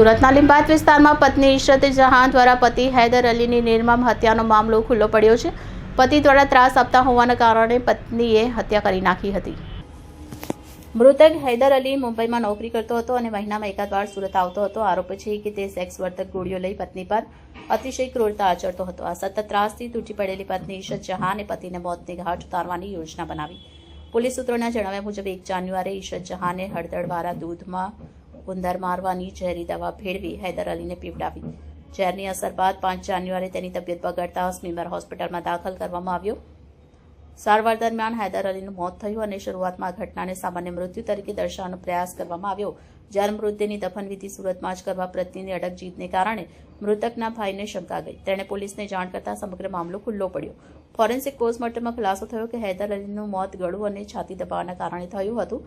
સુરતના લીંબાત વિસ્તારમાં પત્ની ઇશરત જહાં દ્વારા પતિ હૈદર અલીની નિર્મમ હત્યાનો મામલો ખુલ્લો પડ્યો છે. પતિ દ્વારા ત્રાસ આપતા હોવાના કારણે પત્નીએ હત્યા કરી નાખી હતી. મૃતક હૈદર અલી મુંબઈમાં નોકરી કરતો હતો અને મહિનામાં એકાદ વાર સુરત આવતો હતો. આરોપ છે કે તે સેક્સ વર્તક ગોળીઓ લઈ પત્ની પર અતિશય ક્રૂરતા આચરતો હતો. આ સતત ત્રાસથી તૂટી પડેલી પત્ની ઇશરત જહાને પતિને મોતની ઘાટ ઉતારવાની યોજના બનાવી. પોલીસ સૂત્રોના જણાવ્યા મુજબ એક જાન્યુઆરી ઇશરત જહાને હળદળવાળા દૂધમાં ઉંદર મારવાની ઝેરી દવા ભેળવી હૈદર અલીને પીવડાવી. ઝેરની અસર બાદ પાંચ જાન્યુઆરી તેની તબિયત બગડતા સ્મીમર હોસ્પિટલમાં દાખલ કરવામાં આવ્યો. સારવાર દરમિયાન હૈદર અલીનું મોત થયું અને શરૂઆતમાં ઘટનાને સામાન્ય મૃત્યુ તરીકે દર્શાવવાનો પ્રયાસ કરવામાં આવ્યો. જ્યારે મૃતદેહની દફનવિધિ સુરતમાં જ કરવા પત્નીની અડગ જીતને કારણે મૃતકના ભાઈને શંકા ગઈ. તેણે પોલીસને જાણ કરતા સમગ્ર મામલો ખુલ્લો પડ્યો. ફોરેન્સિક પોસ્ટમોર્ટમમાં ખુલાસો થયો કે હૈદર અલીનું મોત ગળું અને છાતી દબાવવાના કારણે થયું હતું.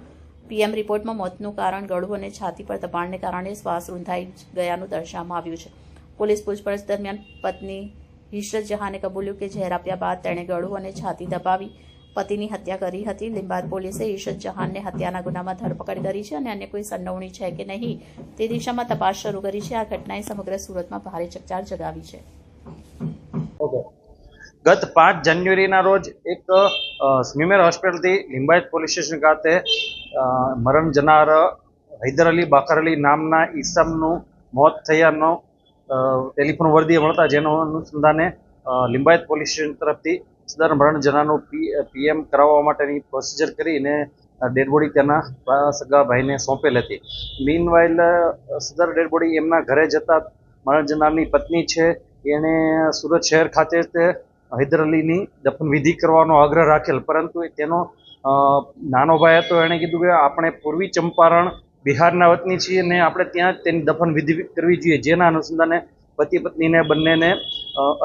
પીએમ રિપોર્ટમાં મોતનું કારણ ગળું અને છાતી પર દબાણને કારણે શ્વાસ રૂંધાઈ ગયાનું દર્શાવવામાં આવ્યું છે. પોલીસ પૂછપરછ દરમિયાન પત્ની હિશરત જહાને કબૂલ્યું કે ઝેર આપ્યા બાદ તેણે ગળું અને છાતી દબાવી પતિની હત્યા કરી હતી. લીંબાદ પોલીસે ઈશત જહાનને હત્યાના ગુનામાં ધરપકડ કરી છે અને અન્ય કોઈ સંડોવણી છે કે નહીં તે દિશામાં તપાસ શરૂ કરી છે. આ ઘટનાએ સમગ્ર સુરતમાં ભારે ચકચાર જગાવી છે. ગત પાંચ જાન્યુઆરીના રોજ એક સ્મીમેર હોસ્પિટલથી લિંબાયત પોલીસ સ્ટેશન ખાતે મરણ જનાર હૈદર અલી બાકર અલી નામના ઈસમનું મોત થયાનો ટેલિફોન વર્દી મળતા જેનો અનુસંધાને લિંબાયત પોલીસ સ્ટેશન તરફથી સદર મરણ જનારનું પીએમ કરાવવા માટેની પ્રોસિજર કરીને ડેડ બોડી તેના સગા ભાઈને સોંપેલ હતી. મીન વાઇલ સદર ડેડ એમના ઘરે જતા મરણ જનારની પત્ની છે. એણે સુરત શહેર ખાતે તે હૈદર અલીની દફન વિધિ કરવાનો આગ્રહ રાખેલ. પરંતુ તેનો નાનો ભાઈ હતો, એણે કીધું કે આપણે પૂર્વી ચંપારણ બિહારના વતની છીએ અને આપણે ત્યાં જ તેની દફન વિધિ કરવી જોઈએ. જેના અનુસંધાને પતિ પત્નીને બંનેને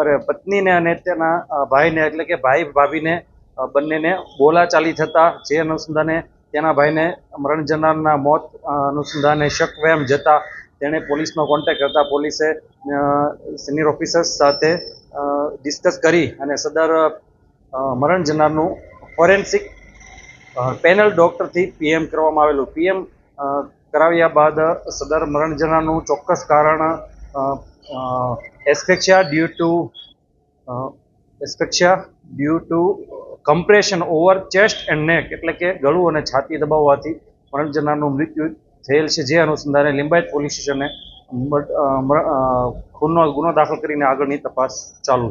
અરે, પત્નીને અને તેના ભાઈને, એટલે કે ભાઈ ભાભીને બંનેને બોલાચાલી થતા જે અનુસંધાને તેના ભાઈને મરણ જનારના મોત અનુસંધાને શક વહેમ જતા તેણે પોલીસનો કોન્ટેક્ટ કરતા પોલીસે સિનિયર ઓફિસર્સ સાથે ડિસ્કસ કરી અને સદર મરણ જનારનું ફોરેન્સિક પેનલ ડૉક્ટરથી પીએમ કરવામાં આવેલું. પીએમ કરાવ્યા બાદ સદર મરણ જનારનું ચોક્કસ કારણ asphyxia due to asphyxia due to compression over chest and neck એટલે કે ગળું અને છાતી દબાવવાથી મરણ જનારનું મૃત્યુ થયેલ છે, જે અનુસંધાને લિંબાયત પોલીસ સ્ટેશને અ, ખૂનનો ગુનો દાખલ કરીને આગળની તપાસ ચાલુ છે.